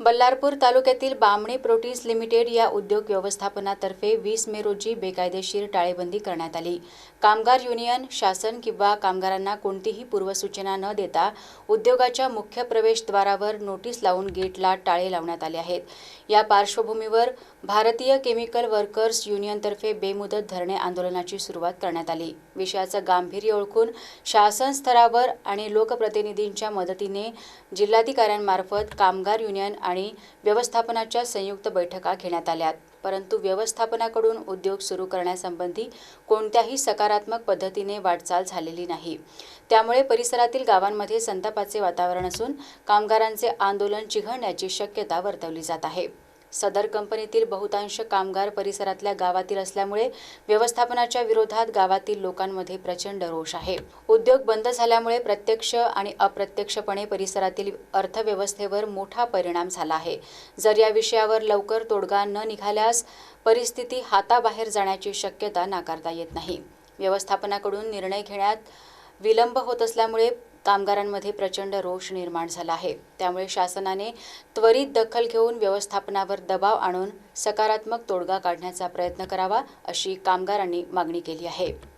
बल्लारपूर तालुक्यातील Bamani proteins limited या उद्योग व्यवस्थापनातर्फे वीस मे रोजी बेकायदेशीर टाळेबंदी करण्यात आली. कामगार युनियन शासन किंवा कामगारांना कोणतीही पूर्वसूचना न देता उद्योगाच्या मुख्य प्रवेशद्वारावर नोटीस लावून गेटला टाळे लावण्यात आले आहेत. या पार्श्वभूमीवर भारतीय केमिकल वर्कर्स युनियनतर्फे बेमुदत धरणे आंदोलनाची सुरुवात करण्यात आली. विषयाचं गांभीर्य ओळखून शासन स्तरावर आणि लोकप्रतिनिधींच्या मदतीने जिल्हाधिकाऱ्यांमार्फत कामगार युनियन आणि व्यवस्थापनाच्या संयुक्त बैठका घेण्यात आल्यात. परंतु व्यवस्थापनाकडून उद्योग सुरू करण्यासंबंधी कोणत्याही सकारात्मक पद्धतीने वाटचाल झालेली नाही. त्यामुळे परिसरातील गावांमध्ये संतापाचे वातावरण असून कामगारांचे आंदोलन चिघळण्याची शक्यता वर्तवली जात आहे. सदर कंपनीतील बहुतांश कामगार परिसरातल्या गावातील असल्यामुळे व्यवस्थापनाच्या विरोधात गावातील लोकांमध्ये प्रचंड रोष आहे. उद्योग बंद झाल्यामुळे प्रत्यक्ष आणि अप्रत्यक्षपणे परिसरातील अर्थव्यवस्थेवर मोठा परिणाम झाला आहे. जर या विषयावर लवकर तोडगा न निघाल्यास परिस्थिती हाताबाहेर जाण्याची शक्यता नाकारता येत नाही. व्यवस्थापनाकडून निर्णय घेण्यात विलंब होत असल्यामुळे कामगारांमध्ये प्रचंड रोष निर्माण झाला आहे. त्यामुळे शासनाने त्वरित दखल घेऊन व्यवस्थापनावर दबाव आणून सकारात्मक तोडगा काढण्याचा प्रयत्न करावा अशी कामगारांनी मागणी केली आहे.